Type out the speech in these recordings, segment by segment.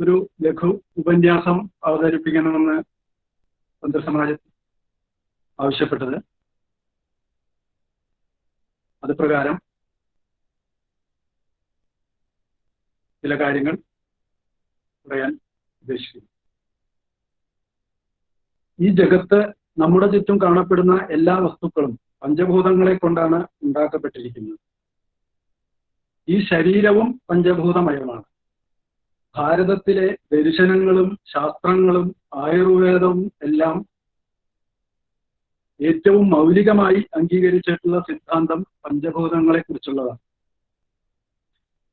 ഒരു ലഘു ഉപന്യാസം അവതരിപ്പിക്കണമെന്ന് പന്ത്രസമാജം ആവശ്യപ്പെട്ടത്. അത് പ്രകാരം ചില കാര്യങ്ങൾ പറയാൻ ഉദ്ദേശിക്കുന്നു. ഈ ജഗത്ത് നമ്മുടെ ചുറ്റും കാണപ്പെടുന്ന എല്ലാ വസ്തുക്കളും പഞ്ചഭൂതങ്ങളെ കൊണ്ടാണ് ഉണ്ടാക്കപ്പെട്ടിരിക്കുന്നത്. ഈ ശരീരവും പഞ്ചഭൂതമയമാണ്. ഭാരതത്തിലെ ദർശനങ്ങളും ശാസ്ത്രങ്ങളും ആയുർവേദവും എല്ലാം ഏറ്റവും മൗലികമായി അംഗീകരിച്ചിട്ടുള്ള സിദ്ധാന്തം പഞ്ചഭൂതങ്ങളെ കുറിച്ചുള്ളതാണ്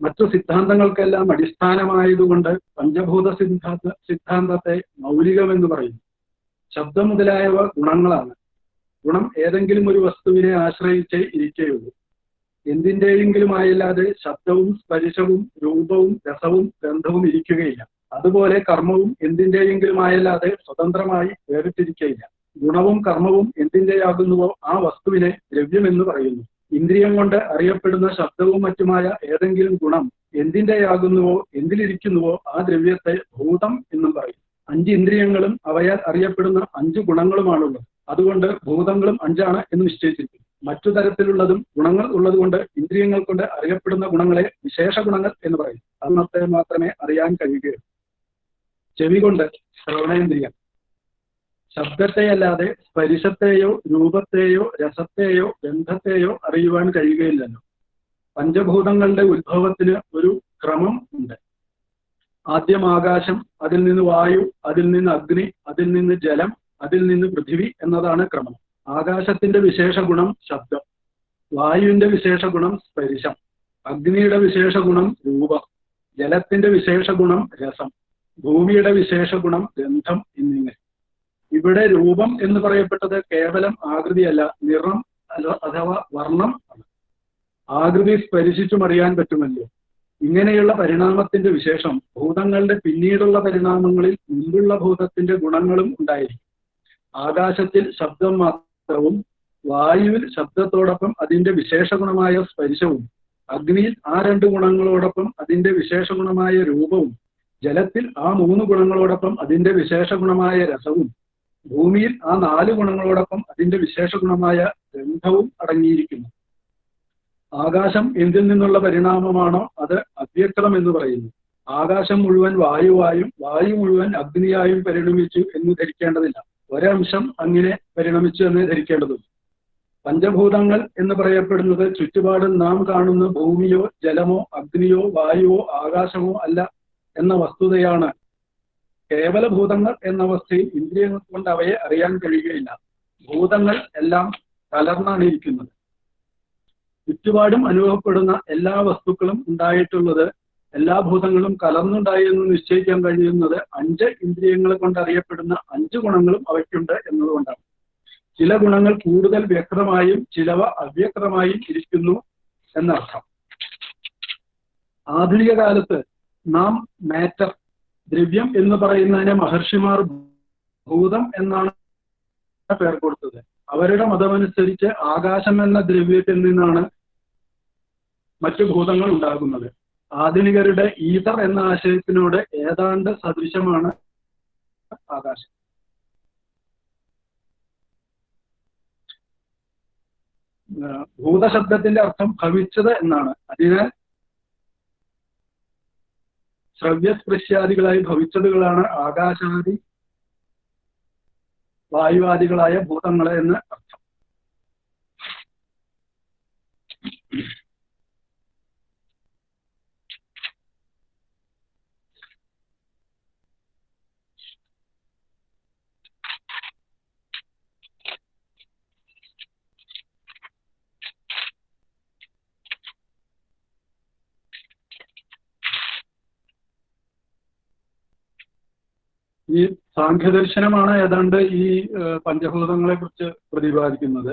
മറ്റു സിദ്ധാന്തങ്ങൾക്കെല്ലാം അടിസ്ഥാനമായതുകൊണ്ട് പഞ്ചഭൂത സിദ്ധാന്ത സിദ്ധാന്തത്തെ മൗലികമെന്ന് പറയുന്നു. ശബ്ദം മുതലായവ ഗുണങ്ങളാണ്. ഗുണം ഏതെങ്കിലും ഒരു വസ്തുവിനെ ആശ്രയിച്ചേ ഇരിക്കുകയുള്ളൂ എന്തിന്റെയെങ്കിലുമായല്ലാതെ ശബ്ദവും സ്പരിശവും രൂപവും രസവും ഗന്ധവും ഇരിക്കുകയില്ല. അതുപോലെ കർമ്മവും എന്തിന്റെയെങ്കിലുമായല്ലാതെ സ്വതന്ത്രമായി വേറിട്ടിരിക്കുകയില്ല ഗുണവും കർമ്മവും എന്തിന്റെയാകുന്നുവോ ആ വസ്തുവിനെ ദ്രവ്യമെന്ന് പറയുന്നു. ഇന്ദ്രിയം കൊണ്ട് അറിയപ്പെടുന്ന ശബ്ദവും മറ്റുമായ ഏതെങ്കിലും ഗുണം എന്തിന്റെയാകുന്നുവോ എന്തിലിരിക്കുന്നുവോ ആ ദ്രവ്യത്തെ ഭൂതം എന്നും പറയും. അഞ്ച് ഇന്ദ്രിയങ്ങളും അവയാൽ അറിയപ്പെടുന്ന അഞ്ച് ഗുണങ്ങളുമാണുള്ളത്. അതുകൊണ്ട് ഭൂതങ്ങളും അഞ്ചാണ് എന്ന് നിശ്ചയിച്ചിരിക്കുന്നു. മറ്റു തരത്തിലുള്ളതും ഗുണങ്ങൾ ഉള്ളതുകൊണ്ട് ഇന്ദ്രിയങ്ങൾ കൊണ്ട് അറിയപ്പെടുന്ന ഗുണങ്ങളെ വിശേഷ ഗുണങ്ങൾ എന്ന് പറയും. അന്നത്തെ മാത്രമേ അറിയാൻ കഴിയുകയുള്ളൂ ചെവി കൊണ്ട് ശ്രവണേന്ദ്രിയം. ശബ്ദത്തെയല്ലാതെ സ്പരിശത്തെയോ രൂപത്തെയോ രസത്തെയോ ഗന്ധത്തെയോ അറിയുവാൻ കഴിയുകയില്ലല്ലോ. പഞ്ചഭൂതങ്ങളുടെ ഉത്ഭവത്തിന് ഒരു ക്രമം ഉണ്ട്. ആദ്യം ആകാശം അതിൽ നിന്ന് വായു അതിൽ നിന്ന് അഗ്നി അതിൽ നിന്ന് ജലം അതിൽ നിന്ന് പൃഥിവി എന്നതാണ് ക്രമം. ആകാശത്തിന്റെ വിശേഷ ഗുണം ശബ്ദം. വായുവിന്റെ വിശേഷ ഗുണം സ്പരിശം. അഗ്നിയുടെ വിശേഷ ഗുണം രൂപം. ജലത്തിന്റെ വിശേഷ ഗുണം രസം. ഭൂമിയുടെ വിശേഷ ഗുണം ഗന്ധം എന്നിങ്ങനെ. ഇവിടെ രൂപം എന്ന് പറയപ്പെട്ടത് കേവലം ആകൃതിയല്ല നിറം അഥവാ വർണം ആണ്. ആകൃതി സ്പരിശിച്ചും അറിയാൻ പറ്റുമല്ലോ. ഇങ്ങനെയുള്ള പരിണാമത്തിന്റെ വിശേഷം ഭൂതങ്ങളുടെ പിന്നീടുള്ള പരിണാമങ്ങളിൽ മുമ്പുള്ള ഭൂതത്തിന്റെ ഗുണങ്ങളും ഉണ്ടായിരിക്കും. ആകാശത്തിൽ ശബ്ദം മാത്രവും വായുവിൽ ശബ്ദത്തോടൊപ്പം അതിന്റെ വിശേഷഗുണമായ സ്പരിശവും അഗ്നിയിൽ ആ രണ്ട് ഗുണങ്ങളോടൊപ്പം അതിന്റെ വിശേഷഗുണമായ രൂപവും ജലത്തിൽ ആ മൂന്ന് ഗുണങ്ങളോടൊപ്പം അതിന്റെ വിശേഷഗുണമായ രസവും ഭൂമിയിൽ ആ നാല് ഗുണങ്ങളോടൊപ്പം അതിന്റെ വിശേഷഗുണമായ ഗന്ധവും അടങ്ങിയിരിക്കുന്നു. ആകാശം എന്തിൽ നിന്നുള്ള പരിണാമമാണോ അത് അവ്യക്തം എന്ന് പറയുന്നു. ആകാശം മുഴുവൻ വായുവായും വായു മുഴുവൻ അഗ്നിയായും പരിണമിച്ചു എന്ന് ധരിക്കേണ്ടതില്ല. ഒരംശം അങ്ങനെ പരിണമിച്ചു എന്ന് ധരിക്കേണ്ടതുണ്ട് പഞ്ചഭൂതങ്ങൾ എന്ന് പറയപ്പെടുന്നത് ചുറ്റുപാടും നാം കാണുന്ന ഭൂമിയോ ജലമോ അഗ്നിയോ വായുവോ ആകാശമോ അല്ല എന്ന വസ്തുതയാണ്. കേവല ഭൂതങ്ങൾ എന്ന അവസ്ഥയിൽ ഇന്ദ്രിയങ്ങൾ കൊണ്ട് അവയെ അറിയാൻ കഴിയുകയില്ല. ഭൂതങ്ങൾ എല്ലാം കലർന്നാണ് ഇരിക്കുന്നത്. ചുറ്റുപാടും അനുഭവപ്പെടുന്ന എല്ലാ വസ്തുക്കളും ഉണ്ടായിട്ടുള്ളത് എല്ലാ ഭൂതങ്ങളും കലർന്നുണ്ടായി എന്ന് നിശ്ചയിക്കാൻ കഴിയുന്നത് അഞ്ച് ഇന്ദ്രിയങ്ങളെ കൊണ്ട് അറിയപ്പെടുന്ന അഞ്ച് ഗുണങ്ങളും അവയ്ക്കുണ്ട് എന്നതുകൊണ്ടാണ്. ചില ഗുണങ്ങൾ കൂടുതൽ വ്യക്തമായും ചിലവ അവ്യക്തമായും ഇരിക്കുന്നു എന്നർത്ഥം. ആധുനിക കാലത്ത് നാം മാറ്റർ ദ്രവ്യം എന്ന് പറയുന്നതിനെ മഹർഷിമാർ ഭൂതം എന്നാണ് പേർ കൊടുത്തത്. അവരുടെ മതമനുസരിച്ച് ആകാശം എന്ന ദ്രവ്യത്തിൽ നിന്നാണ് മറ്റു ഭൂതങ്ങൾ ഉണ്ടാകുന്നത്. ആധുനികരുടെ ഈതർ എന്ന ആശയത്തിനോട് ഏതാണ്ട് സദൃശമാണ് ആകാശം. ഭൂതശബ്ദത്തിന്റെ അർത്ഥം ഭവിച്ചത് എന്നാണ്. അതിനാൽ ശ്രവ്യസ്പൃശ്യാദികളായി ഭവിച്ചതുകളാണ് ആകാശാദി വായുവാദികളായ ഭൂതങ്ങളെ എന്ന് ഈ സാഖ്യദർശനമാണ് ഏതാണ്ട് ഈ പഞ്ചഭൂതങ്ങളെ കുറിച്ച് പ്രതിപാദിക്കുന്നത്.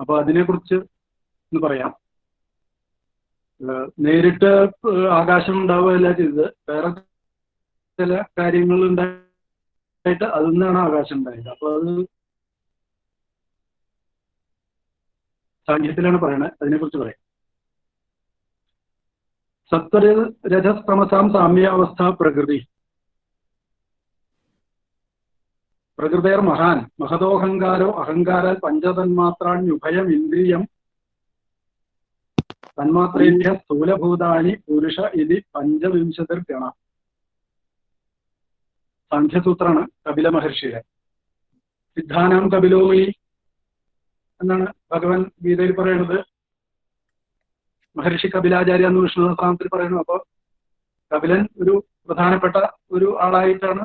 അപ്പൊ അതിനെക്കുറിച്ച് എന്ന് പറയാം. നേരിട്ട് ആകാശം ഉണ്ടാവുകയല്ല ചെയ്തത്. വേറെ ചില കാര്യങ്ങൾ ഉണ്ടായിട്ട് അതിൽ നിന്നാണ് ആകാശം ഉണ്ടായത്. അപ്പൊ അത് സാങ്കേതിലാണ് പറയണത്. അതിനെക്കുറിച്ച് പറയാം. സത്വര രജസ്തമസാം സാമ്യാവസ്ഥ പ്രകൃതി. പ്രകൃതേർ മഹാൻ മഹതോഹങ്കാരോ അഹങ്കാരാൽ പഞ്ചതന്മാത്രാണ്യുഭയം ഇന്ദ്രിയം. തന്മാത്രേഭ്യ സ്ഥൂലഭൂതാനി പുരുഷ ഇതി പഞ്ചവിംശതിർ ഗണ സാഖ്യസൂത്രാണ് കപില മഹർഷിയുടെ. സിദ്ധാനാം കപിലോമി എന്നാണ് ഭഗവാൻ ഗീതയിൽ പറയുന്നത്. മഹർഷി കപിലാചാര്യ എന്ന് വിഷ്ണു സഹസ്രാമത്തിൽ പറയുന്നു. അപ്പൊ കപിലൻ ഒരു പ്രധാനപ്പെട്ട ഒരു ആളായിട്ടാണ്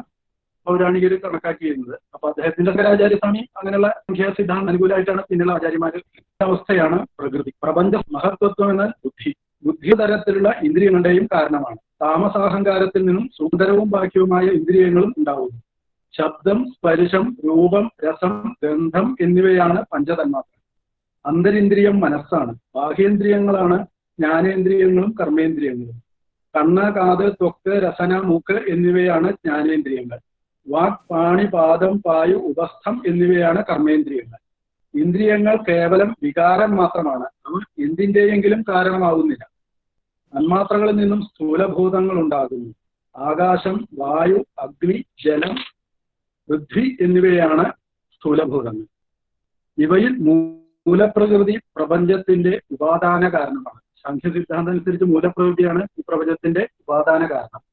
പൗരാണികർ കണക്കാക്കിയിരുന്നത് അപ്പൊ അദ്ദേഹത്തിന്റെ ശങ്കരാചാര്യ സ്വാമി അങ്ങനെയുള്ള സംഖ്യാ സിദ്ധാന്തം അനുകൂലമായിട്ടാണ് പിന്നെയുള്ള ആചാര്യമാര് അവസ്ഥയാണ് പ്രകൃതി. പ്രപഞ്ച മഹത്വത്വം എന്നാൽ ബുദ്ധി ബുദ്ധി തരത്തിലുള്ള ഇന്ദ്രിയങ്ങളുടെയും കാരണമാണ്. താമസാഹങ്കാരത്തിൽ നിന്നും സുന്ദരവും ബാഹ്യവുമായ ഇന്ദ്രിയങ്ങളും ഉണ്ടാവുന്നു. ശബ്ദം സ്പർശം രൂപം രസം ഗന്ധം എന്നിവയാണ് പഞ്ചതന്മാത്ര അന്തരിന്ദ്രിയം മനസ്സാണ്. ബാഹ്യേന്ദ്രിയങ്ങളാണ് ജ്ഞാനേന്ദ്രിയങ്ങളും കർമ്മേന്ദ്രിയങ്ങളും. കണ്ണ് കാത് ത്വക്ക് രസന മൂക്ക് എന്നിവയാണ് ജ്ഞാനേന്ദ്രിയങ്ങൾ. വാക് പാണി പാദം പായു ഉപസ്ഥം എന്നിവയാണ് കർമ്മേന്ദ്രിയങ്ങൾ. ഇന്ദ്രിയങ്ങൾ കേവലം വികാരം മാത്രമാണ്. അവ എന്തിന്റെയെങ്കിലും കാരണമാകുന്നില്ല തന്മാത്രകളിൽ നിന്നും സ്ഥൂലഭൂതങ്ങൾ ഉണ്ടാകുന്നു. ആകാശം വായു അഗ്നി ജലം പൃഥ്വി എന്നിവയാണ് സ്ഥൂലഭൂതങ്ങൾ. ഇവയിൽ മൂലപ്രകൃതി പ്രപഞ്ചത്തിന്റെ ഉപാദാന കാരണമാണ് സംഖ്യ സിദ്ധാന്തം അനുസരിച്ച് മൂലപ്രകൃതിയാണ് ഈ പ്രപഞ്ചത്തിന്റെ ഉപാദാന കാരണം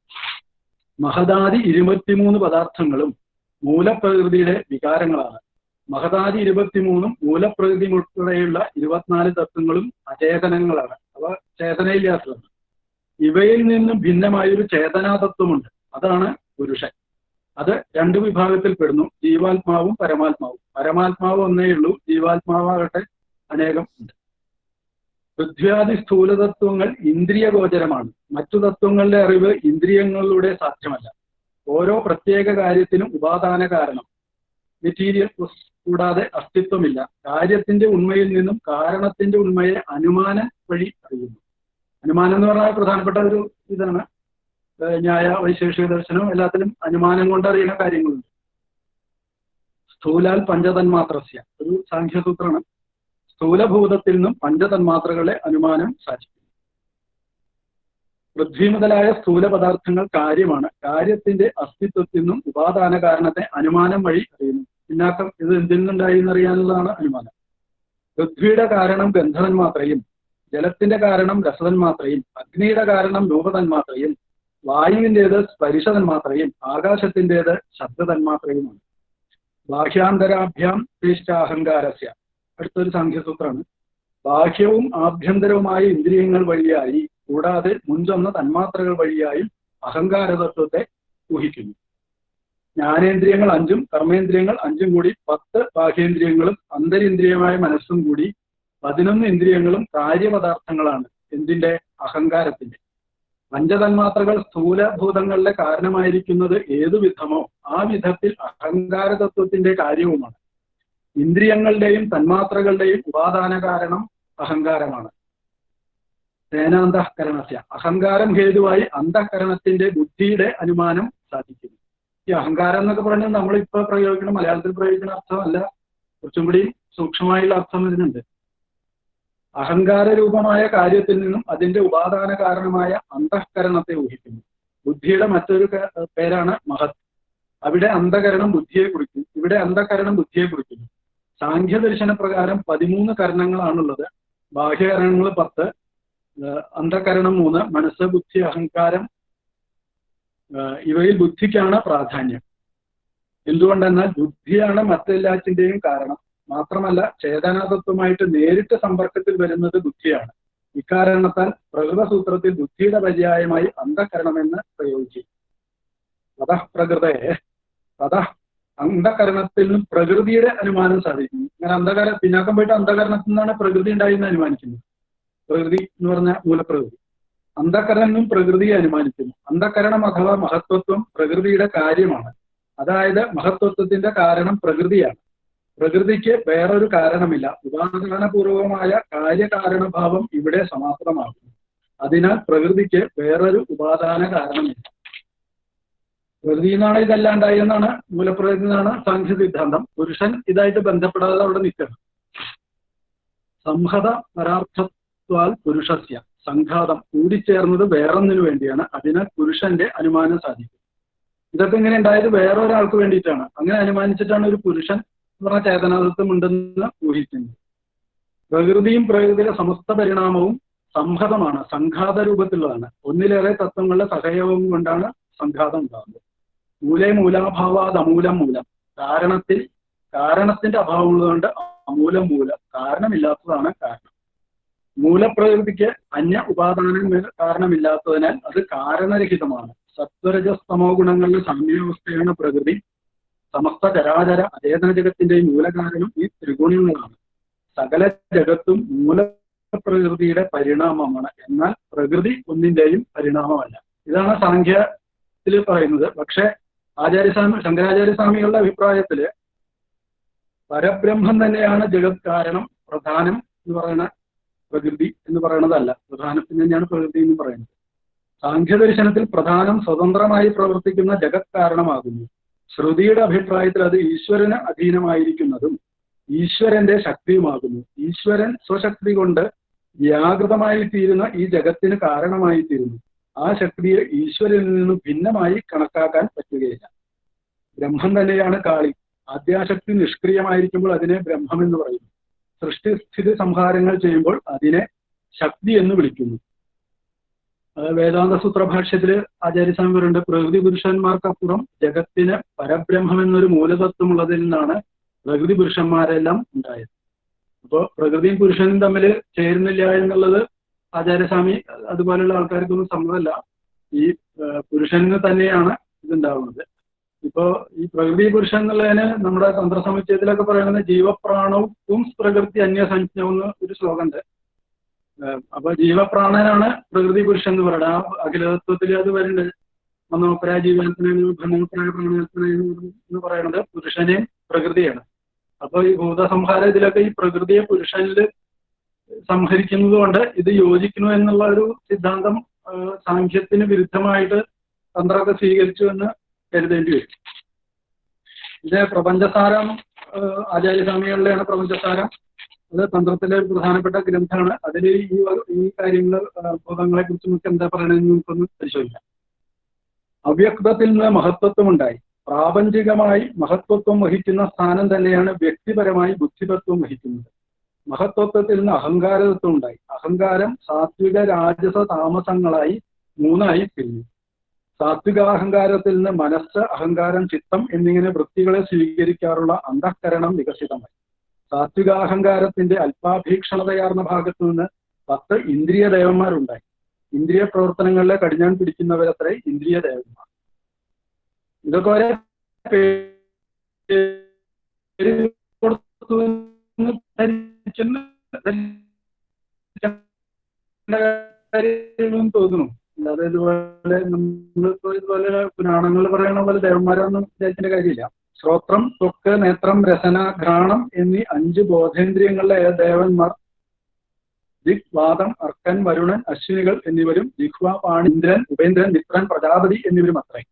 മഹദാദി ഇരുപത്തിമൂന്ന് പദാർത്ഥങ്ങളും മൂലപ്രകൃതിയുടെ വികാരങ്ങളാണ്. മഹദാദി ഇരുപത്തിമൂന്നും മൂലപ്രകൃതി ഉൾപ്പെടെയുള്ള ഇരുപത്തിനാല് തത്വങ്ങളും അചേതനങ്ങളാണ്. അവ ചേതനയില്ലാത്തതാണ്. ഇവയിൽ നിന്നും ഭിന്നമായൊരു ചേതനാതത്വമുണ്ട് അതാണ് പുരുഷൻ. അത് രണ്ട് വിഭാഗത്തിൽ പെടുന്നു ജീവാത്മാവും പരമാത്മാവും. പരമാത്മാവ് ഒന്നേയുള്ളൂ ജീവാത്മാവാകട്ടെ അനേകം ഉണ്ട്. പൃഥ്വിയാദി സ്ഥൂലതത്വങ്ങൾ ഇന്ദ്രിയഗോചരമാണ്. മറ്റു തത്വങ്ങളുടെ അറിവ് ഇന്ദ്രിയങ്ങളിലൂടെ സാധ്യമല്ല. ഓരോ പ്രത്യേക കാര്യത്തിനും ഉപാദാന കാരണം. മെറ്റീരിയൽ കൂടാതെ അസ്തിത്വമില്ല. കാര്യത്തിന്റെ ഉണ്മയിൽ നിന്നും കാരണത്തിന്റെ ഉണ്മയെ അനുമാന വഴി അറിയുന്നു. അനുമാനം എന്ന് പറഞ്ഞാൽ പ്രധാനപ്പെട്ട ഒരു ഇതാണ്. ന്യായ വൈശേഷിക ദർശനം എല്ലാത്തിലും അനുമാനം കൊണ്ട് അറിയുന്ന കാര്യങ്ങളുണ്ട്. സ്ഥൂലാൽ പഞ്ചതന്മാത്രസ്യ. ഒരു സാഖ്യസൂത്രമാണ്. സ്ഥൂലഭൂതത്തിൽ നിന്നും പഞ്ചതന്മാത്രകളെ അനുമാനം സാധിക്കും. പൃഥ്വി മുതലായ സ്ഥൂല പദാർത്ഥങ്ങൾ കാര്യമാണ്. കാര്യത്തിന്റെ അസ്തിത്വത്തിൽ നിന്നും ഉപാദാന കാരണത്തെ അനുമാനം വഴി അറിയുന്നു. പിന്നാക്കം ഇത് എന്തിൽ നിന്നുണ്ടായി എന്നറിയാനുള്ളതാണ് അനുമാനം. പൃഥ്വിയുടെ കാരണം ഗന്ധതന്മാത്രയും ജലത്തിന്റെ കാരണം രസതന്മാത്രയും അഗ്നിയുടെ കാരണം രൂപതന്മാത്രയും വായുവിന്റെത് സ്പരിശതന്മാത്രയും ആകാശത്തിന്റെത് ശബ്ദതന്മാത്രയുമാണ്. ബാഹ്യാന്തരാഭ്യാം അഹങ്കാരസ്യ അടുത്തൊരു സാഖ്യസൂത്രമാണ് ബാഹ്യവും ആഭ്യന്തരവുമായ ഇന്ദ്രിയങ്ങൾ വഴിയായി കൂടാതെ മുൻചൊന്ന തന്മാത്രകൾ വഴിയായും അഹങ്കാരതത്വത്തെ ഊഹിക്കുന്നു. ജ്ഞാനേന്ദ്രിയങ്ങൾ അഞ്ചും കർമ്മേന്ദ്രിയങ്ങൾ അഞ്ചും കൂടി പത്ത് ബാഹ്യേന്ദ്രിയങ്ങളും അന്തരിന്ദ്രിയമായ മനസ്സും കൂടി പതിനൊന്ന് ഇന്ദ്രിയങ്ങളും കാര്യപദാർത്ഥങ്ങളാണ് എന്തിന്റെ? അഹങ്കാരത്തിന്റെ. പഞ്ചതന്മാത്രകൾ സ്ഥൂലഭൂതങ്ങളുടെ കാരണമായിരിക്കുന്നത് ഏതു വിധമോ ആ വിധത്തിൽ അഹങ്കാരതത്വത്തിന്റെ കാര്യവുമാണ്. ഇന്ദ്രിയങ്ങളുടെയും തന്മാത്രകളുടെയും ഉപാദാന കാരണം അഹങ്കാരമാണ്. സേനാന്തഃകരണസ്യ. അഹങ്കാരം ഹേതുവായി അന്തഃകരണത്തിന്റെ ബുദ്ധിയുടെ അനുമാനം സാധിക്കുന്നു. ഈ അഹങ്കാരം എന്നൊക്കെ പറഞ്ഞാൽ നമ്മളിപ്പോ പ്രയോഗിക്കുന്ന മലയാളത്തിൽ പ്രയോഗിക്കുന്ന അർത്ഥമല്ല. കുറച്ചും കൂടി സൂക്ഷ്മമായുള്ള അർത്ഥം ഇതിനുണ്ട്. അഹങ്കാര രൂപമായ കാര്യത്തിൽ നിന്നും അതിന്റെ ഉപാദാന കാരണമായ അന്തഃകരണത്തെ ഊഹിക്കുന്നു. ബുദ്ധിയുടെ മറ്റൊരു പേരാണ് മഹത്. അവിടെ അന്ധകരണം ബുദ്ധിയെ കുറിക്കും. ഇവിടെ അന്ധകരണം ബുദ്ധിയെ കുറിക്കുന്നു. സാഖ്യദർശന പ്രകാരം പതിമൂന്ന് കരണങ്ങളാണുള്ളത്. ബാഹ്യകരണങ്ങൾ പത്ത് അന്ധകരണം മൂന്ന് മനസ്സ് ബുദ്ധി അഹങ്കാരം ഇവയിൽ ബുദ്ധിക്കാണ് പ്രാധാന്യം. എന്തുകൊണ്ടെന്നാൽ ബുദ്ധിയാണ് മറ്റെല്ലാറ്റിന്റെയും കാരണം. മാത്രമല്ല ചേതനാതത്വമായിട്ട് നേരിട്ട് സമ്പർക്കത്തിൽ വരുന്നത് ബുദ്ധിയാണ്. ഇക്കാരണത്താൽ പ്രകൃതസൂത്രത്തിൽ ബുദ്ധിയുടെ പര്യായമായി അന്ധകരണമെന്ന് പ്രയോഗിച്ചു തതഃ പ്രകൃതയെ തതഃ അന്ധകരണത്തിൽ നിന്നും പ്രകൃതിയുടെ അനുമാനം സാധിക്കുന്നു. അങ്ങനെ അന്ധകര പിന്നാക്കം പോയിട്ട് അന്ധകരണത്തിൽ നിന്നാണ് പ്രകൃതി ഉണ്ടായി എന്ന് അനുമാനിക്കുന്നത്. പ്രകൃതി എന്ന് പറഞ്ഞ മൂലപ്രകൃതി. അന്ധകരണം പ്രകൃതിയെ അനുമാനിക്കുന്നു. അന്ധകരണം അഥവാ മഹത്വത്വം പ്രകൃതിയുടെ കാര്യമാണ്. അതായത് മഹത്വത്വത്തിന്റെ കാരണം പ്രകൃതിയാണ്. പ്രകൃതിക്ക് വേറൊരു കാരണമില്ല. ഉപാദാനപൂർവമായ കാര്യകാരണഭാവം ഇവിടെ സമാപ്തമാകുന്നു. അതിനാൽ പ്രകൃതിക്ക് വേറൊരു ഉപാദാന കാരണമില്ല പ്രകൃതി നിന്നാണ് ഇതല്ലാണ്ടായി എന്നാണ് മൂലപ്രകൃതി നിന്നാണ് സാങ്ഖ്യ സിദ്ധാന്തം. പുരുഷൻ ഇതായിട്ട് ബന്ധപ്പെടാതെ അവിടെ നിൽക്കണം. സംഹത പരാർത്ഥത്വാൽ പുരുഷസ്യ. സംഘാതം കൂടിച്ചേർന്നത് വേറൊന്നിനു വേണ്ടിയാണ്. അതിന് പുരുഷന്റെ അനുമാനം സാധിക്കും. ഇതൊക്കെ ഇങ്ങനെ ഉണ്ടായത് വേറൊരാൾക്ക് വേണ്ടിയിട്ടാണ്. അങ്ങനെ അനുമാനിച്ചിട്ടാണ് ഒരു പുരുഷൻ എന്ന് പറഞ്ഞ ചേതനാതത്വം ഉണ്ടെന്ന് ഊഹിക്കുന്നത്. പ്രകൃതിയും പ്രകൃതിയുടെ സമസ്ത പരിണാമവും സംഹതമാണ് സംഘാത രൂപത്തിലുള്ളതാണ് ഒന്നിലേറെ തത്വങ്ങളുടെ സഹയോഗം കൊണ്ടാണ് സംഘാതം ഉണ്ടാകുന്നത്. മൂലേ മൂലാഭാവാത് അമൂലം മൂലം. കാരണത്തിൽ കാരണത്തിന്റെ അഭാവം ഉള്ളതുകൊണ്ട് അമൂലം മൂലം. കാരണമില്ലാത്തതാണ് കാരണം. മൂലപ്രകൃതിക്ക് അന്യ ഉപാദാനങ്ങൾ കാരണമില്ലാത്തതിനാൽ അത് കാരണരഹിതമാണ്. സത്വരജസ്തമോ ഗുണങ്ങളുടെ സാമ്യാവസ്ഥയാണ് പ്രകൃതി. സമസ്ത ചരാചര അചേതന ജഗത്തിന്റെ മൂലകാരണം ഈ ത്രിഗുണങ്ങളാണ്. സകല ജഗത്തും മൂലപ്രകൃതിയുടെ പരിണാമമാണ്. എന്നാൽ പ്രകൃതി ഒന്നിന്റെയും പരിണാമമല്ല. ഇതാണ് സാഖ്യത്തിൽ പറയുന്നത്. പക്ഷെ ആചാര്യസ്വാമി ശങ്കരാചാര്യസ്വാമികളുടെ അഭിപ്രായത്തിൽ പരബ്രഹ്മം തന്നെയാണ് ജഗത് കാരണം പ്രധാനം എന്ന് പറയുന്ന പ്രകൃതി എന്ന് പറയുന്നതല്ല. പ്രധാനത്തിന് തന്നെയാണ് പ്രകൃതി എന്ന് പറയുന്നത്. സാഖ്യദർശനത്തിൽ പ്രധാനം സ്വതന്ത്രമായി പ്രവർത്തിക്കുന്ന ജഗത് കാരണമാകുന്നു. ശ്രുതിയുടെ അഭിപ്രായത്തിൽ അത് ഈശ്വരന് അധീനമായിരിക്കുന്നതും ഈശ്വരന്റെ ശക്തിയുമാകുന്നു. ഈശ്വരൻ സ്വശക്തി കൊണ്ട് വ്യാകൃതമായി തീരുന്ന ഈ ജഗത്തിന് കാരണമായി തീരുന്നു ആ ശക്തിയെ ഈശ്വരനിൽ നിന്ന് ഭിന്നമായി കണക്കാക്കാൻ പറ്റുകയില്ല. ബ്രഹ്മം തന്നെയാണ് കാളി. ആദ്യാശക്തി നിഷ്ക്രിയമായിരിക്കുമ്പോൾ അതിനെ ബ്രഹ്മം എന്ന് പറയുന്നു. സൃഷ്ടിസ്ഥിതി സംഹാരങ്ങൾ ചെയ്യുമ്പോൾ അതിനെ ശക്തി എന്ന് വിളിക്കുന്നു. വേദാന്ത സൂത്രഭാഷ്യത്തിൽ ആചാര്യസ്വാമി പ്രകൃതി പുരുഷന്മാർക്കപ്പുറം ജഗത്തിന് പരബ്രഹ്മം എന്നൊരു മൂലതത്വമുള്ളതിൽ നിന്നാണ് പ്രകൃതി പുരുഷന്മാരെല്ലാം ഉണ്ടായത്. അപ്പോൾ പ്രകൃതിയും പുരുഷനും തമ്മിൽ ചേരുന്നില്ല എന്നുള്ളത് ആചാര്യസ്വാമി അതുപോലെയുള്ള ആൾക്കാർക്കൊന്നും സമ്മതമല്ല. ഈ പുരുഷന് തന്നെയാണ് ഇതുണ്ടാവുന്നത്. ഇപ്പോ ഈ പ്രകൃതി പുരുഷൻ എന്നുള്ളതിന് നമ്മുടെ തന്ത്ര സമുച്ചയത്തിലൊക്കെ പറയുന്നത് ജീവപ്രാണവും പ്രകൃതി അന്യസംജ്ഞവും എന്ന് ഒരു ശ്ലോകമുണ്ട്. അപ്പൊ ജീവപ്രാണനാണ് പ്രകൃതി പുരുഷൻ എന്ന് പറയുന്നത്. ആ അഖിലതത്വത്തിൽ അത് വരുന്നുണ്ട്. മനോപരാ ജീവനത്തിന് ബ്രഹ്മോപരായ പ്രാണനത്തിന് എന്ന് പറയുന്നത് പുരുഷനെയും പ്രകൃതിയാണ്. അപ്പൊ ഈ ഭൂതസംഹാരത്തിലൊക്കെ ഈ പ്രകൃതിയെ പുരുഷനിൽ സംഹരിക്കുന്നത് കൊണ്ട് ഇത് യോജിക്കുന്നു എന്നുള്ള ഒരു സിദ്ധാന്തം സാഖ്യത്തിന് വിരുദ്ധമായിട്ട് തന്ത്രമൊക്കെ സ്വീകരിച്ചു എന്ന് കരുതേണ്ടി വരും. ഇത് പ്രപഞ്ചസാരം ആചാര്യസ്വാമികളുടെയാണ് പ്രപഞ്ചസാരം. അത് തന്ത്രത്തിലെ ഒരു പ്രധാനപ്പെട്ട ഗ്രന്ഥമാണ്. അതിൽ ഈ ഈ കാര്യങ്ങൾ ഭൂതങ്ങളെ കുറിച്ച് നമുക്ക് എന്താ പറയണമെന്ന് നമുക്കൊന്ന് പരിശോധിക്കാം. അവ്യക്തത്തിൽ നിന്ന് മഹത്വത്വം ഉണ്ടായി പ്രാപഞ്ചികമായി മഹത്വത്വം വഹിക്കുന്ന സ്ഥാനം തന്നെയാണ് വ്യക്തിപരമായി ബുദ്ധിതത്വം വഹിക്കുന്നത്. മഹത്വത്വത്തിൽ നിന്ന് അഹങ്കാരത്വം ഉണ്ടായി അഹങ്കാരം സാത്വിക രാജസ താമസങ്ങളായി മൂന്നായി പിരിഞ്ഞു. സാത്വികാഹങ്കാരത്തിൽ നിന്ന് മനസ്സ് അഹങ്കാരം ചിത്തം എന്നിങ്ങനെ വൃത്തികളെ സ്വീകരിക്കാറുള്ള അന്ധഃകരണം വികസിതമായി. സാത്വികാഹങ്കാരത്തിന്റെ അല്പാഭീക്ഷണതയാർന്ന ഭാഗത്തു നിന്ന് പത്ത് ഇന്ദ്രിയ ദേവന്മാരുണ്ടായി. ഇന്ദ്രിയ പ്രവർത്തനങ്ങളിലെ കടിഞ്ഞാൻ പിടിക്കുന്നവരത്രേ ഇന്ദ്രിയ ദേവന്മാർ. ഇതൊക്കെ ഒരേ തോന്നുന്നു. അല്ലാതെ ഇതുപോലെ നമ്മളിപ്പോ ഇതുപോലെ പുരാണങ്ങൾ പറയണ പോലെ ദേവന്മാരൊന്നും ഇദ്ദേഹത്തിന്റെ കാര്യമില്ല. ശ്രോത്രം തൊക്ക് നേത്രം രസന ഘ്രാണം എന്നീ അഞ്ച് ബോധേന്ദ്രിയങ്ങളിലെ ദേവന്മാർ ദിക് വാദം അർക്കൻ വരുണൻ അശ്വിനികൾ എന്നിവരും ജിഹ്വ പാണി ഇന്ദ്രൻ ഉപേന്ദ്രൻ മിത്രൻ പ്രജാപതി എന്നിവരും അത്രേ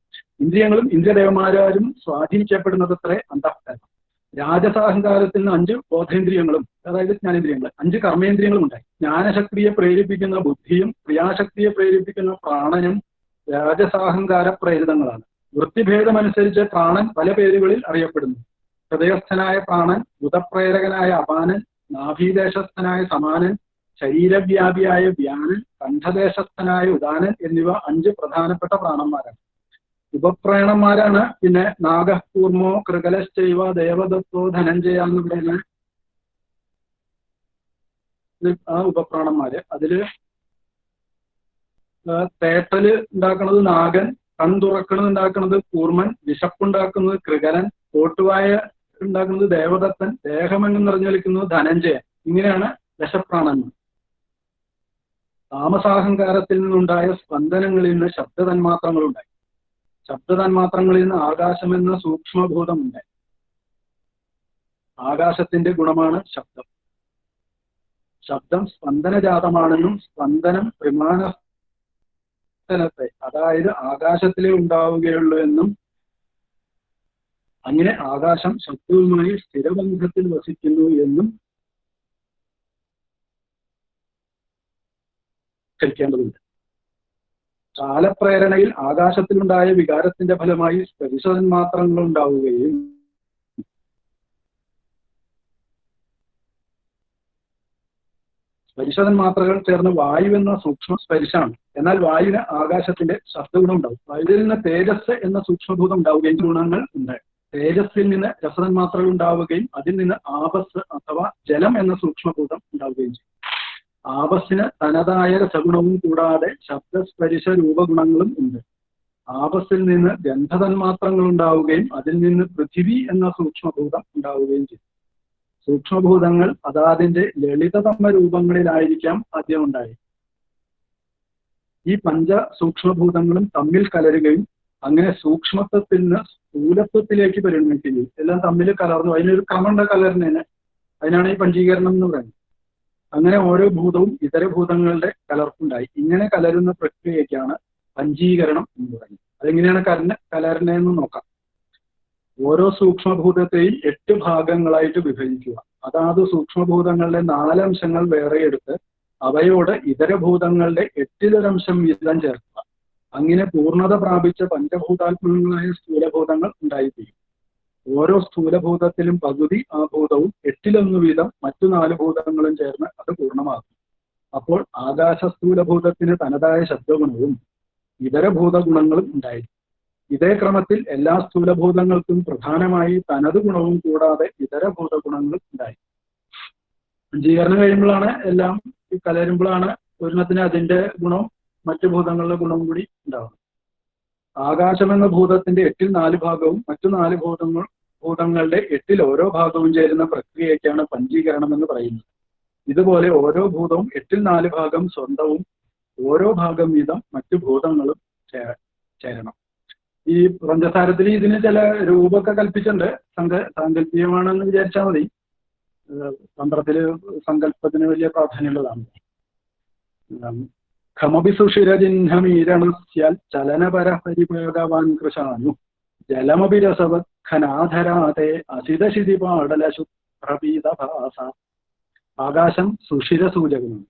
ഇന്ദ്രിയങ്ങളും ഇന്ദ്രിയദേവന്മാരും സ്വാധീനിക്കപ്പെടുന്നതത്രേ അന്തഃകരണം രാജസാഹങ്കാരത്തിൽ നിന്ന് അഞ്ച് ബോധേന്ദ്രിയങ്ങളും അതായത് ജ്ഞാനേന്ദ്രിയങ്ങൾ അഞ്ച് കർമ്മേന്ദ്രിയങ്ങളും ഉണ്ടായി. ജ്ഞാനശക്തിയെ പ്രേരിപ്പിക്കുന്ന ബുദ്ധിയും ക്രിയാശക്തിയെ പ്രേരിപ്പിക്കുന്ന പ്രാണനും രാജസാഹങ്കാര പ്രേരിതങ്ങളാണ്. വൃത്തിഭേദമനുസരിച്ച് പ്രാണൻ പല പേരുകളിൽ അറിയപ്പെടുന്നു. ഹൃദയസ്ഥനായ പ്രാണൻ ബുധപ്രേരകനായ അപാനൻ നാഭീദേശസ്ഥനായ സമാനൻ ശരീരവ്യാപിയായ വ്യാനൻ കണ്ഠദേശസ്ഥനായ ഉദാനൻ എന്നിവ അഞ്ച് പ്രധാനപ്പെട്ട പ്രാണന്മാരാണ്. ഉപപ്രാണന്മാരാണ്. പിന്നെ നാഗകൂർമോ കൃകലശ്ചൈവ ദേവദത്തോ ധനഞ്ജയ എന്ന് പറയുന്ന ആ ഉപപ്രാണന്മാര്. അതിൽ തേട്ടൽ ഉണ്ടാക്കുന്നത് നാഗൻ കൺ തുറക്കണത് ഉണ്ടാക്കുന്നത് കൂർമൻ വിശപ്പുണ്ടാക്കുന്നത് കൃകലൻ കോട്ടുവായ ഉണ്ടാക്കുന്നത് ദേവദത്തൻ ദേഹമെന്ന് നിറഞ്ഞു നിൽക്കുന്നത് ധനഞ്ജയൻ. ഇങ്ങനെയാണ് ദശപ്രാണന്മാർ. താമസാഹങ്കാരത്തിൽ നിന്നുണ്ടായ സ്പന്ദനങ്ങളിൽ നിന്ന് ശബ്ദ ശബ്ദ തന്മാത്രങ്ങളിൽ നിന്ന് ആകാശം എന്ന സൂക്ഷ്മഭൂതമുണ്ടായി ആകാശത്തിന്റെ ഗുണമാണ് ശബ്ദം. ശബ്ദം സ്പന്ദനജാതമാണെന്നും സ്പന്ദനം ത്രിമാനത്തെ അതായത് ആകാശത്തിലേ ഉണ്ടാവുകയുള്ളൂ എന്നും അങ്ങനെ ആകാശം ശബ്ദവുമായി സ്ഥിരബന്ധത്തിൽ വസിക്കുന്നു എന്നും ധരിക്കേണ്ടതുണ്ട്. കാലപ്രേരണയിൽ ആകാശത്തിലുണ്ടായ വികാരത്തിന്റെ ഫലമായി പ്രതിശതന്മാത്രങ്ങൾ ഉണ്ടാവുകയും സ്പരിശതൻ മാത്രകൾ ചേർന്ന് വായു എന്ന സൂക്ഷ്മ സ്പരിശാണ് എന്നാൽ വായുവിന് ആകാശത്തിന്റെ ശബ്ദഗുണം ഉണ്ടാവും. വായുവിൽ നിന്ന് തേജസ് എന്ന സൂക്ഷ്മഭൂതം ഉണ്ടാവുകയും ഗുണങ്ങൾ ഉണ്ട്. തേജസ്സിൽ നിന്ന് രസതന്മാത്രകൾ ഉണ്ടാവുകയും അതിൽ നിന്ന് ആപസ് അഥവാ ജലം എന്ന സൂക്ഷ്മഭൂതം ഉണ്ടാവുകയും ചെയ്യും. ആപസ്സിന് തനതായ രസഗുണവും കൂടാതെ ശബ്ദസ്പരിശ രൂപഗുണങ്ങളും ഉണ്ട്. ആപസ്സിൽ നിന്ന് ഗന്ധതന്മാത്രങ്ങൾ ഉണ്ടാവുകയും അതിൽ നിന്ന് പൃഥിവി എന്ന സൂക്ഷ്മഭൂതം ഉണ്ടാവുകയും ചെയ്യും. സൂക്ഷ്മഭൂതങ്ങൾ അതാതിന്റെ ലളിതതമ രൂപങ്ങളിലായിരിക്കാം ആദ്യം ഉണ്ടായി ഈ പഞ്ച സൂക്ഷ്മഭൂതങ്ങളും തമ്മിൽ കലരുകയും അങ്ങനെ സൂക്ഷ്മത്വത്തിൽ നിന്ന് സ്ഥൂലത്വത്തിലേക്ക് പരിണമിക്കുകയും എല്ലാം തമ്മിൽ കലർന്നു. അതിനൊരു ക്രമണ്ട കലർന്നതിന് അതിനാണ് ഈ പഞ്ചീകരണം എന്ന് പറയുന്നത്. അങ്ങനെ ഓരോ ഭൂതവും ഇതര ഭൂതങ്ങളുടെ കലർപ്പുണ്ടായി. ഇങ്ങനെ കലരുന്ന പ്രക്രിയയ്ക്കാണ് പഞ്ചീകരണം എന്ന് പറയുന്നത്. അതെങ്ങനെയാണ് കലന കലരണെന്ന് നോക്കാം. ഓരോ സൂക്ഷ്മഭൂതത്തെയും എട്ട് ഭാഗങ്ങളായിട്ട് വിഭജിക്കുക. അതാത് സൂക്ഷ്മഭൂതങ്ങളുടെ നാലംശങ്ങൾ വേറെ എടുത്ത് അവയോട് ഇതര ഭൂതങ്ങളുടെ എട്ടിലൊരംശം വീതം ചേർക്കുക. അങ്ങനെ പൂർണത പ്രാപിച്ച പഞ്ചഭൂതാത്മകങ്ങളായ സ്ഥൂലഭൂതങ്ങൾ ഉണ്ടായിത്തീരും. ഓരോ സ്ഥൂലഭൂതത്തിലും പകുതി ആ ഭൂതവും എട്ടിലൊന്നു വീതം മറ്റു നാല് ഭൂതങ്ങളും ചേർന്ന് അത് പൂർണമാകും അപ്പോൾ ആകാശ സ്ഥൂലഭൂതത്തിന് തനതായ ശബ്ദഗുണവും ഇതര ഭൂതഗുണങ്ങളും ഉണ്ടായിരിക്കും. ഇതേ ക്രമത്തിൽ എല്ലാ സ്ഥൂലഭൂതങ്ങൾക്കും പ്രധാനമായി തനത് ഗുണവും കൂടാതെ ഇതര ഭൂതഗുണങ്ങളും ഉണ്ടായി. പഞ്ചീകരണം കഴിയുമ്പോഴാണ് എല്ലാം കലരുമ്പോഴാണ് ഒരെണ്ണത്തിന് അതിന്റെ ഗുണവും മറ്റു ഭൂതങ്ങളുടെ ഗുണവും കൂടി ഉണ്ടാവുന്നത്. ആകാശം എന്ന ഭൂതത്തിന്റെ എട്ടിൽ നാല് ഭാഗവും മറ്റു നാല് ഭൂതങ്ങൾ ഭൂതങ്ങളുടെ എട്ടിൽ ഓരോ ഭാഗവും ചേരുന്ന പ്രക്രിയയ്ക്കാണ് പഞ്ചീകരണം എന്ന് പറയുന്നത്. ഇതുപോലെ ഓരോ ഭൂതവും എട്ടിൽ നാല് ഭാഗം സ്വന്തവും ഓരോ ഭാഗം വീതം മറ്റു ഭൂതങ്ങളും ചേരണം. ഈ പഞ്ചസാരത്തിൽ ഇതിന് ചില രൂപമൊക്കെ കൽപ്പിച്ചിട്ടുണ്ട്. സങ്ക സാങ്കല്പികമാണെന്ന് വിചാരിച്ചാൽ മതി. തന്ത്രത്തിൽ സങ്കല്പത്തിന് വലിയ പ്രാധാന്യമുള്ളതാണ്. ഖമപി സുഷിരചിഹ്നമീരണസ്യാൽ ചലനപര പരിപയോഗവാൻ കൃശാനു. ജലമപി രസവത് ഖനാധരാതെ അസിതശിതി പാടലശു പ്രപീതഭാസ ആകാശം സുഷിര സൂചകമാണ്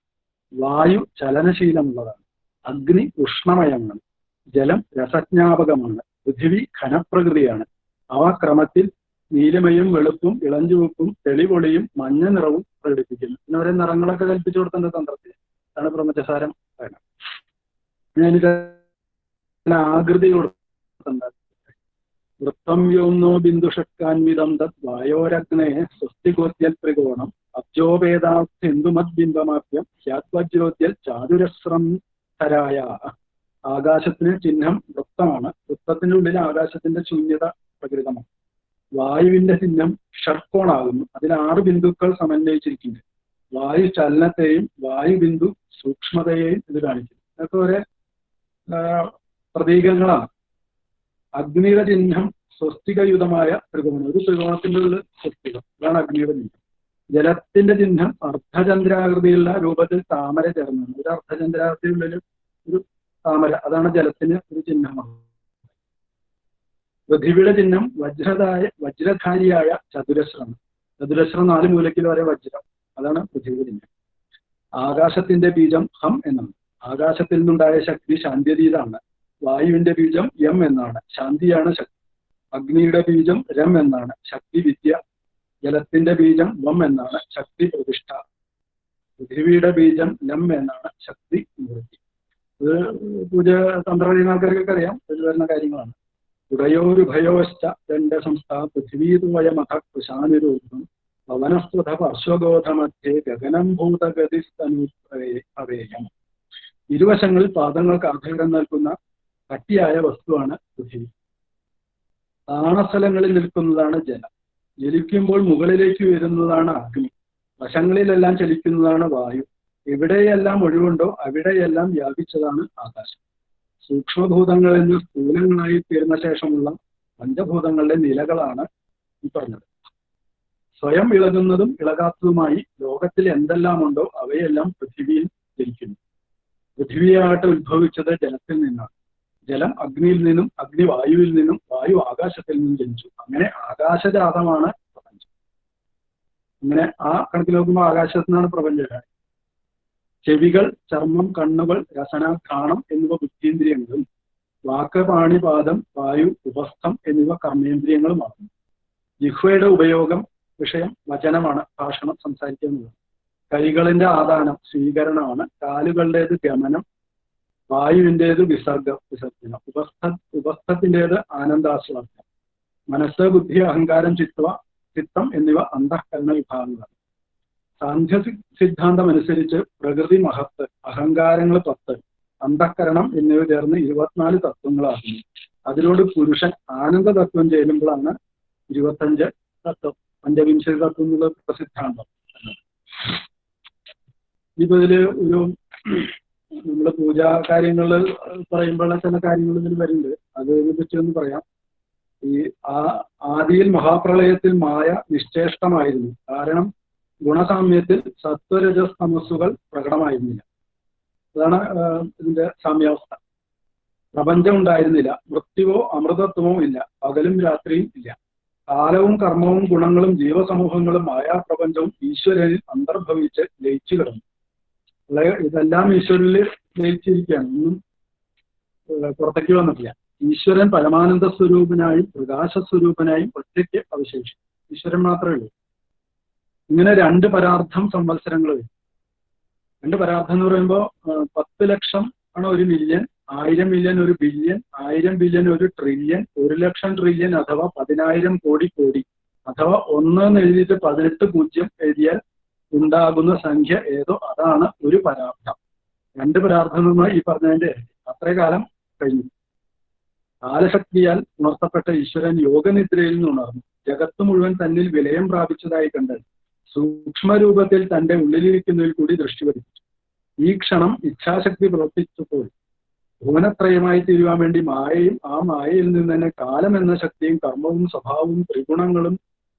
വായു ചലനശീലമുള്ളതാണ്. അഗ്നി ഉഷ്ണമയമാണ്. ജലം രസജ്ഞാപകമാണ്. പൃഥിവി ഖനപ്രകൃതിയാണ് അവ ക്രമത്തിൽ നീലമയും വെളുപ്പും ഇളഞ്ചുവപ്പും തെളിപൊളിയും മഞ്ഞ നിറവും പ്രകടിപ്പിക്കുന്നു. പിന്നെ ഓരോ നിറങ്ങളൊക്കെ കൽപ്പിച്ചു കൊടുത്തേണ്ട തന്ത്രത്തിൽ. അതാണ് ബ്രഹ്മചസാരം. ഞാൻ ആകൃതി കൊടുത്തിട്ടുണ്ട് വൃത്തം വ്യോന്നോ ബിന്ദുഷക്കാൻവിധം തത് വായോരഗ്നേ സ്വസ്തിഗോത്യൽ ത്രികോണം അബ്ജോപേദാസ്യന്തുമദ്ബിംബമാപ്യം ഹ്യാത്വജ്യോദ്യൽ ചാതുരസ്രം തരായ ആകാശത്തിന് ചിഹ്നം വൃത്തമാണ്. വൃത്തത്തിനുള്ളിൽ ആകാശത്തിന്റെ ശൂന്യത പ്രകൃതമാണ്. വായുവിന്റെ ചിഹ്നം ഷർക്കോണാകുന്നു അതിൽ ആറ് ബിന്ദുക്കൾ സമന്വയിച്ചിരിക്കുന്നു. വായു ചലനത്തെയും വായു ബിന്ദു സൂക്ഷ്മതയെയും ഇത് കാണിക്കുന്നു. ഇതൊക്കെ ഒരേ പ്രതീകങ്ങളാണ്. അഗ്നിയുടെ ചിഹ്നം സ്വസ്തികയുതമായ ത്രികോണം. ഒരു ത്രികോണത്തിന്റെ ഉള്ളിൽ സ്വസ്തികം. അതാണ് അഗ്നിയുടെ ചിഹ്നം. ജലത്തിന്റെ ചിഹ്നം അർദ്ധചന്ദ്രാകൃതിയുള്ള രൂപത്തിൽ താമര ചേർന്നാണ് ഒരു അർദ്ധചന്ദ്രാകൃതിയുള്ള ഒരു താമര അതാണ് ജലത്തിന് ഒരു ചിഹ്നമാണ്. പൃഥിവിയുടെ ചിഹ്നം വജ്രതായ വജ്രധാരിയായ ചതുരശ്രം ചതുരശ്രം നാല് മൂലക്കിൽ വരെ വജ്രം. അതാണ് ചിഹ്നം ആകാശത്തിന്റെ ബീജം ഹം എന്നാണ്. ആകാശത്തിൽ നിന്നുണ്ടായ ശക്തി ശാന്തിയതീതാണ് വായുവിന്റെ ബീജം എം എന്നാണ്. ശാന്തിയാണ് ശക്തി. അഗ്നിയുടെ ബീജം രം എന്നാണ്. ശക്തി വിദ്യ. ജലത്തിന്റെ ബീജം വം എന്നാണ്. ശക്തി പ്രതിഷ്ഠ. പൃഥ്വിയുടെ ബീജം ലം എന്നാണ്. ശക്തി നിവൃത്തി. ഇത് പൂജ തന്ത്ര ചെയ്യുന്ന ആൾക്കാർക്കൊക്കെ അറിയാം. ഇത് വരുന്ന കാര്യങ്ങളാണ്. ഉടയോരുഭയോശ്ച ദണ്ഡ സംസ്ഥ പൃഥ്വീതുവയമഥ കൃശാനുരൂപം. പവനസ്വധ അശ്വഗോധമധ്യ ഗഗനം ഭൂതഗതിസ്തനു അവേയം ഇരുവശങ്ങളിൽ പാദങ്ങൾക്ക് ആധാരം നൽകുന്ന കട്ടിയായ വസ്തുവാണ് പൃഥ്വി താണസ്ഥലങ്ങളിൽ നിൽക്കുന്നതാണ് ജലം. ജലിക്കുമ്പോൾ മുകളിലേക്ക് വരുന്നതാണ് അഗ്നി. വശങ്ങളിലെല്ലാം ചലിക്കുന്നതാണ് വായു. എവിടെയെല്ലാം ഒഴിവുണ്ടോ അവിടെയെല്ലാം വ്യാപിച്ചതാണ് ആകാശം. സൂക്ഷ്മഭൂതങ്ങളിൽ നിന്ന് സ്ഥൂലങ്ങളായി തീർന്ന ശേഷമുള്ള പഞ്ചഭൂതങ്ങളുടെ നിലകളാണ് ഈ പറഞ്ഞത്. സ്വയം ഇളകുന്നതും ഇളകാത്തതുമായി ലോകത്തിൽ എന്തെല്ലാമുണ്ടോ അവയെല്ലാം പൃഥ്വിയിൽ ജനിക്കുന്നു. പൃഥ്വിയാകട്ടെ ഉത്ഭവിച്ചത് ജലത്തിൽ നിന്നാണ്. ജലം അഗ്നിയിൽ നിന്നും അഗ്നി വായുവിൽ നിന്നും വായു ആകാശത്തിൽ നിന്നും ജനിച്ചു. അങ്ങനെ ആകാശജാതമാണ് പ്രപഞ്ചം. അങ്ങനെ ആ കണക്കിൽ നോക്കുമ്പോൾ ആകാശത്തു നിന്നാണ് പ്രപഞ്ചം ചെവികൾ ചർമ്മം കണ്ണുകൾ രസന ഘാണം എന്നിവ ബുദ്ധീന്ദ്രിയങ്ങളും വാക്ക് പാണിപാദം വായു ഉപസ്ഥം എന്നിവ കർമ്മേന്ദ്രിയങ്ങളുമാകുന്നു ജിഹ്വയുടെ ഉപയോഗം വിഷയം വചനമാണ് ഭാഷണം സംസാരിക്കുന്നത്. കൈകളിന്റെ ആദാനം സ്വീകരണമാണ് കാലുകളുടേത് ഗമനം വായുവിന്റേത് വിസർഗ വിസർജനം. ഉപസ്ഥ ഉപസ്ഥത്തിന്റെത് ആനന്ദാസ്വാദനം മനസ്സ് ബുദ്ധി അഹങ്കാരം ചിത്വ ചിത്തം എന്നിവ അന്തഃകരണ വിഭാഗങ്ങളാണ്. സാന്ധ്യ സിദ്ധാന്തം അനുസരിച്ച് പ്രകൃതി മഹത്ത് അഹങ്കാരങ്ങൾ പത്ത് അന്ധക്കരണം എന്നിവ ചേർന്ന് ഇരുപത്തിനാല് തത്വങ്ങളാകുന്നു. അതിനോട് പുരുഷൻ ആനന്ദ തത്വം ചേരുമ്പോഴാണ് ഇരുപത്തഞ്ച് തത്വം. പഞ്ചവിംശതി തത്വം എന്നുള്ള പ്രസിദ്ധാന്തം. ഇപ്പൊ ഇതിൽ ഒരു നമ്മുടെ പൂജാ കാര്യങ്ങൾ പറയുമ്പോഴുള്ള ചില കാര്യങ്ങൾ ഇതിൽ വരുന്നുണ്ട് അതിനെ പറ്റി ഒന്ന് പറയാം. ഈ ആ ആദിയിൽ മഹാപ്രളയത്തിൽ മായ നിശ്ചേഷ്ടമായിരുന്നു. കാരണം ഗുണസാമ്യത്തിൽ സത്വരജസ് തമസ്സുകൾ പ്രകടമായിരുന്നില്ല. അതാണ് ഇതിന്റെ സാമ്യാവസ്ഥ. പ്രപഞ്ചം ഉണ്ടായിരുന്നില്ല. മൃത്യുവോ അമൃതത്വമോ ഇല്ല. പകലും രാത്രിയും ഇല്ല. കാലവും കർമ്മവും ഗുണങ്ങളും ജീവസമൂഹങ്ങളും മായാപ്രപഞ്ചവും ഈശ്വരനിൽ അന്തർഭവിച്ച് ലയിച്ചു കിടന്നു. ഇതെല്ലാം ഈശ്വരനിൽ ലയിച്ചിരിക്കുകയാണ്. ഒന്നും പുറത്തേക്ക് വന്നിട്ടില്ല. ഈശ്വരൻ പരമാനന്ദ സ്വരൂപനായും പ്രകാശ സ്വരൂപനായും ഒറ്റയ്ക്ക് അവശേഷിച്ചു. ഈശ്വരൻ മാത്രമേ ഉള്ളൂ. ഇങ്ങനെ രണ്ട് പരാർത്ഥം സംവത്സരങ്ങൾ വരും. രണ്ട് പരാർത്ഥം എന്ന് പറയുമ്പോൾ പത്ത് ലക്ഷം ആണ് ഒരു മില്യൺ ആയിരം മില്യൺ ഒരു ബില്യൺ ആയിരം ബില്യൺ ഒരു ട്രില്യൺ ഒരു ലക്ഷം ട്രില്യൺ അഥവാ പതിനായിരം കോടി കോടി അഥവാ ഒന്ന് എന്ന് എഴുതിയിട്ട് പതിനെട്ട് പൂജ്യം എഴുതിയാൽ ഉണ്ടാകുന്ന സംഖ്യ ഏതോ അതാണ് ഒരു പരാർത്ഥം. രണ്ട് പരാർത്ഥം ഈ പറഞ്ഞതിന്റെ അത്രേ കാലം കഴിഞ്ഞു. കാലശക്തിയാൽ ഉണർത്തപ്പെട്ട ഈശ്വരൻ യോഗനിദ്രയിൽ നിന്ന് ഉണർന്നു. ജഗത്ത് മുഴുവൻ തന്നിൽ വിലയം പ്രാപിച്ചതായി കണ്ട് സൂക്ഷ്മരൂപത്തിൽ തന്റെ ഉള്ളിലിരിക്കുന്നതിൽ കൂടി ദൃഷ്ടി ഈ ക്ഷണം ഇച്ഛാശക്തി പ്രവർത്തിച്ചപ്പോൾ ഭുവനത്രയമായി തീരുവാൻ വേണ്ടി മായയും ആ മായയിൽ നിന്ന് തന്നെ കാലം എന്ന ശക്തിയും കർമ്മവും സ്വഭാവവും ത്രിഗുണങ്ങളും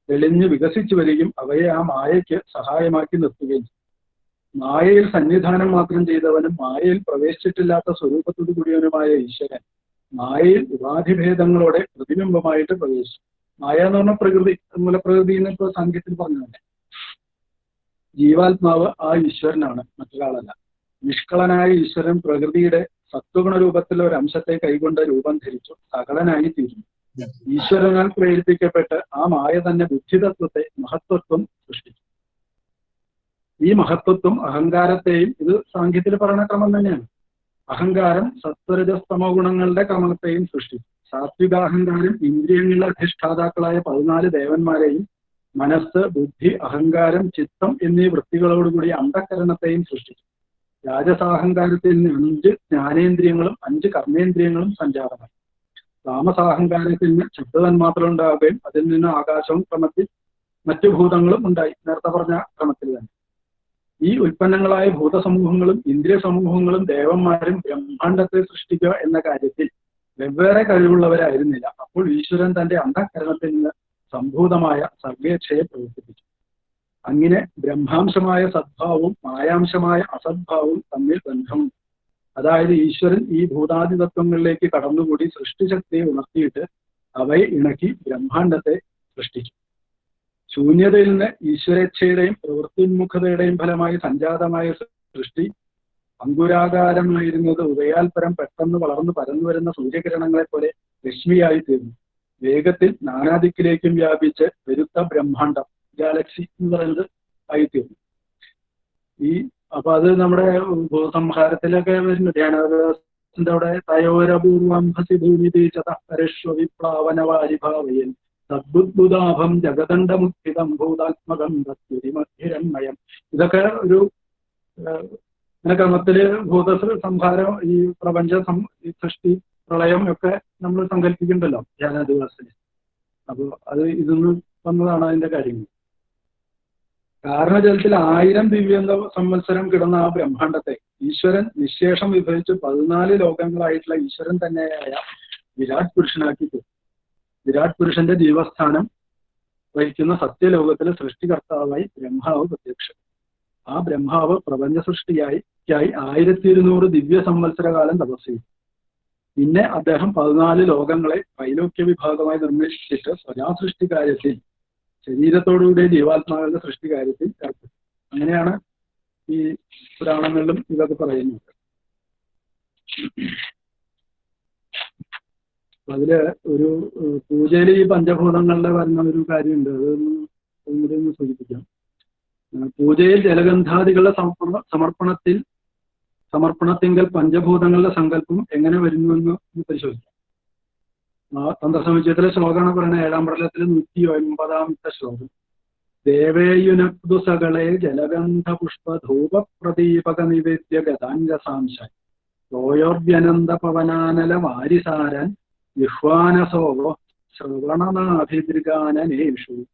തെളിഞ്ഞ് വികസിച്ചു വരികയും അവയെ ആ മായയ്ക്ക് സഹായമാക്കി നിർത്തുകയും മായയിൽ സന്നിധാനം മാത്രം ചെയ്തവനും മായയിൽ പ്രവേശിച്ചിട്ടില്ലാത്ത സ്വരൂപത്തോടു കൂടിയവനുമായ ഈശ്വരൻ മായയിൽ ഉപാധിഭേദങ്ങളോടെ പ്രതിബിംബമായിട്ട് പ്രവേശിച്ചു. മായ എന്ന് പറഞ്ഞ പ്രകൃതി മൂലപ്രകൃതി പ്രകൃതി ഇപ്പോൾ സാങ്കേതിൽ പറഞ്ഞു ജീവാത്മാവ് ആ ഈശ്വരനാണ് മറ്റൊരാളല്ല. നിഷ്കളനായ ഈശ്വരൻ പ്രകൃതിയുടെ സത്വഗുണ രൂപത്തിലെ ഒരു അംശത്തെ കൈകൊണ്ട് രൂപം ധരിച്ചു സകലനായി തീരുന്നു. ഈശ്വരനാൽ പ്രേരിപ്പിക്കപ്പെട്ട് ആ മായ തന്നെ ബുദ്ധിതത്വത്തെ മഹത്വത്വം സൃഷ്ടിച്ചു. ഈ മഹത്വത്വം അഹങ്കാരത്തെയും ഇത് സാങ്കേതിക പറയുന്ന ക്രമം തന്നെയാണ്. അഹങ്കാരം സത്വരജസ്തമോ ഗുണങ്ങളുടെ ക്രമത്തെയും സൃഷ്ടിച്ചു. സാത്വികാഹങ്കാരം ഇന്ദ്രിയങ്ങളുടെ അധിഷ്ഠാതാക്കളായ പതിനാല് ദേവന്മാരെയും മനസ്സ് ബുദ്ധി അഹങ്കാരം ചിത്തം എന്നീ വൃത്തികളോടുകൂടി അന്ധകരണത്തെയും സൃഷ്ടിച്ചു. രാജസാഹങ്കാരത്തിൽ നിന്ന് അഞ്ച് ജ്ഞാനേന്ദ്രിയങ്ങളും അഞ്ച് കർമ്മേന്ദ്രിയങ്ങളും സഞ്ചാരമായി താമസാഹങ്കാരത്തിൽ നിന്ന് ശബ്ദതന്മാത്രം ഉണ്ടാവുകയും അതിൽ നിന്ന് ആകാശവും ക്രമത്തിൽ മറ്റു ഭൂതങ്ങളും ഉണ്ടായി. നേരത്തെ പറഞ്ഞ ക്രമത്തിൽ തന്നെ. ഈ ഉൽപ്പന്നങ്ങളായ ഭൂതസമൂഹങ്ങളും ഇന്ദ്രിയ സമൂഹങ്ങളും ദേവന്മാരും ബ്രഹ്മാണ്ടത്തെ സൃഷ്ടിക്കുക എന്ന കാര്യത്തിൽ വെവ്വേറെ കഴിവുള്ളവരായിരുന്നില്ല. അപ്പോൾ ഈശ്വരൻ തന്റെ അന്ധകരണത്തിൽ നിന്ന് സംഭൂതമായ സർവേച്ഛയെ പ്രവർത്തിപ്പിച്ചു. അങ്ങനെ ബ്രഹ്മാംശമായ സദ്ഭാവവും മായാംശമായ അസദ്ഭാവവും തമ്മിൽ ബന്ധമുണ്ട്. അതായത് ഈശ്വരൻ ഈ ഭൂതാദി തത്വങ്ങളിലേക്ക് കടന്നുകൂടി സൃഷ്ടിശക്തിയെ ഉണർത്തിയിട്ട് അവയെ ഇണക്കി ബ്രഹ്മാണ്ടത്തെ സൃഷ്ടിച്ചു ശൂന്യതയിൽ നിന്ന് ഈശ്വരേച്ഛയുടെയും പ്രവൃത്തിന്മുഖതയുടെയും ഫലമായി സംജാതമായ സൃഷ്ടി അങ്കുരാകാരമായിരുന്നത് ഉദയാൽപരം പെട്ടെന്ന് വളർന്നു പരന്നു വരുന്ന സൂര്യകിരണങ്ങളെ പോലെ രശ്മിയായി തീർന്നു. വേഗത്തിൽ നാനാദിക്കിലേക്കും വ്യാപിച്ച് പെരുത്ത ബ്രഹ്മാണ്ടം. ഗാലക്സി എന്ന് പറയുന്നത് ആയിത്തീർന്നു ഈ അപ്പൊ അത് നമ്മുടെ ഭൂസംഹാരത്തിലൊക്കെ വരുന്നു ധ്യാനവ്യാസത്തിന്റെ അവിടെ തയോരപൂർവം ഹസി ഭൂമി ചതരശ്വ വിപ്ലാവനവാരിഭാവയൻ സദ്ബുദ്ബുദാഭം ജഗദണ്ഡമുക്തിതം ഭൂതാത്മകം തത്വരിമഹിരന്മയം ഇതൊക്കെ ഒരു ഇങ്ങനെ ക്രമത്തിൽ ഭൂത സംഹാരം ഈ പ്രപഞ്ച സൃഷ്ടി പ്രളയം ഒക്കെ നമ്മൾ സങ്കല്പിക്കുന്നുണ്ടല്ലോ ധ്യാനാദിവാസത്തിൽ അപ്പോൾ അത് ഇതൊന്ന് വന്നതാണ് അതിന്റെ കാര്യങ്ങൾ. കാരണജലത്തിൽ ആയിരം ദിവ്യന്ത സംവത്സരം കിടന്ന ആ ബ്രഹ്മാണ്ടത്തെ ഈശ്വരൻ നിശേഷം വിഭജിച്ച് പതിനാല് ലോകങ്ങളായിട്ടുള്ള ഈശ്വരൻ തന്നെയായ വിരാട് പുരുഷനാക്കി. വിരാട് പുരുഷന്റെ ജീവസ്ഥാനം വഹിക്കുന്ന സത്യലോകത്തിലെ സൃഷ്ടികർത്താവായി ബ്രഹ്മാവ് പ്രത്യക്ഷം ആ ബ്രഹ്മാവ് പ്രപഞ്ച സൃഷ്ടിയായി ക്കായി ആയിരത്തി ഇരുന്നൂറ് ദിവ്യ സംവത്സര കാലം തപസ് ചെയ്തു പിന്നെ അദ്ദേഹം പതിനാല് ലോകങ്ങളെ ത്രൈലോക്യ വിഭാഗമായി നിർമ്മിച്ചിട്ട് സ്വജാസൃഷ്ടി കാര്യത്തിൽ ശരീരത്തോടുകൂടിയ ജീവാത്മാവിന്റെ സൃഷ്ടി കാര്യത്തിൽ അങ്ങനെയാണ് ഈ പുരാണങ്ങളിലും ഇതൊക്കെ പറയുന്നത്. അതിൽ ഒരു പൂജയിൽ ഈ പഞ്ചഭൂതങ്ങളുടെ വരുന്ന ഒരു കാര്യമുണ്ട്. അതൊന്ന് ഒന്നുകൂടി ഒന്ന് സൂചിപ്പിക്കാം. പൂജയിൽ ജലഗന്ധാദികളുടെ സമർപ്പണ സമർപ്പണത്തിൽ സമർപ്പണത്തിങ്കൽ പഞ്ചഭൂതങ്ങളുടെ സങ്കല്പം എങ്ങനെ വരുന്നുവെന്ന് പരിശോധിക്കാം. തന്ത്രസമുച്ചയത്തിലെ ശ്ലോകമാണ് പറയുന്നത് ഏഴാം പ്രളയത്തിലെ നൂറ്റി ഒൻപതാമത്തെ ശ്ലോകം. ദേവേയുനപ്തുസകളെ പ്രദീപക നിവേദ്യ ഗതാംഗസാംശ തോയോർവ്യനന്ദ പവനാനല വാരിസാരൻ വിഹ്വാനസോവോ ശ്രവണനാഭിദൃഗാനേഷു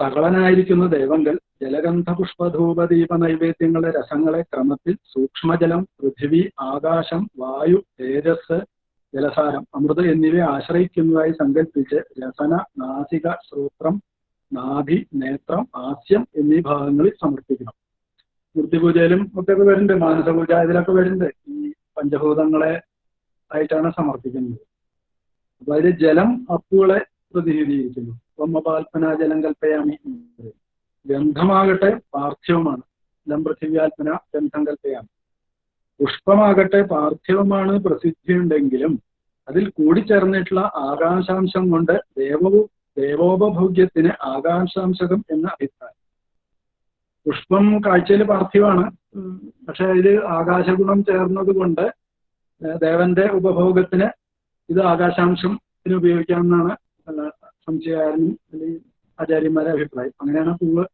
സകളനായിരിക്കുന്ന ദേവങ്ങൾ ജലഗന്ധ പുഷ്പധൂപദീപ നൈവേദ്യങ്ങളുടെ രസങ്ങളെ ക്രമത്തിൽ സൂക്ഷ്മജലം പൃഥിവി ആകാശം വായു തേജസ് ജലസാരം അമൃത് എന്നിവയെ ആശ്രയിക്കുന്നതായി സങ്കല്പിച്ച് രസന നാസിക ശ്രോത്രം നാഭി നേത്രം ആസ്യം എന്നീ ഭാഗങ്ങളിൽ സമർപ്പിക്കണം. മൂർത്തിപൂജയിലും ഒക്കെ വരുന്നുണ്ട് മാനസപൂജ ഇതിലൊക്കെ വരുന്നുണ്ട്. ഈ പഞ്ചഭൂതങ്ങളെ ആയിട്ടാണ് സമർപ്പിക്കുന്നത്. അപ്പൊ അതിൽ ജലം അപ്പുകളെ പ്രതിനിധീകരിക്കുന്നു. ബ്രഹ്മപാൽപ്പന ജലം കൽപ്പയാമി. ഗന്ധമാകട്ടെ പാർത്ഥിവമാണ്. ലം പൃഥിവ്യാത്മന ഗന്ധം കൽപ്പയാമി പുഷ്പമാകട്ടെ പാർത്ഥിവമാണ് പ്രസിദ്ധിയുണ്ടെങ്കിലും അതിൽ കൂടിച്ചേർന്നിട്ടുള്ള ആകാശാംശം കൊണ്ട് ദേവവും ദേവോപഭോഗ്യത്തിന് ആകാംക്ഷാംശകം എന്ന അഭിപ്രായം. പുഷ്പം കാഴ്ചയിൽ പാർത്ഥിവാണ് പക്ഷെ അതിൽ ആകാശഗുണം ചേർന്നതുകൊണ്ട് ദേവന്റെ ഉപഭോഗത്തിന് ഇത് ആകാശാംശം ഇതിന് ഉപയോഗിക്കാമെന്നാണ് സംശയകാരനും അല്ലെങ്കിൽ ആചാര്യന്മാരെ അഭിപ്രായം. അങ്ങനെയാണ് പൂവ്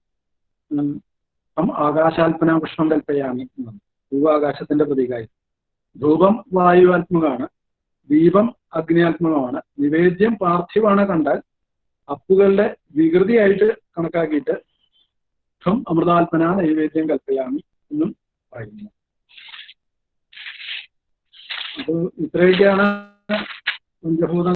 ആകാശാൽപന പുഷ്പം കൽപ്പയാമി എന്നത്. പൂവ് ആകാശത്തിന്റെ പ്രതീകമായി ധൂപം വായുവാത്മകമാണ്. ദീപം അഗ്നിയാത്മകമാണ്. നിവേദ്യം പാർത്ഥിവാണ് കണ്ടാൽ അപ്പുകളുടെ വികൃതിയായിട്ട് കണക്കാക്കിയിട്ട് ഖം അമൃതാത്മന നൈവേദ്യം കൽപ്പയാമി എന്നും പറയുന്നു. അപ്പോൾ ഇത്രയൊക്കെയാണ്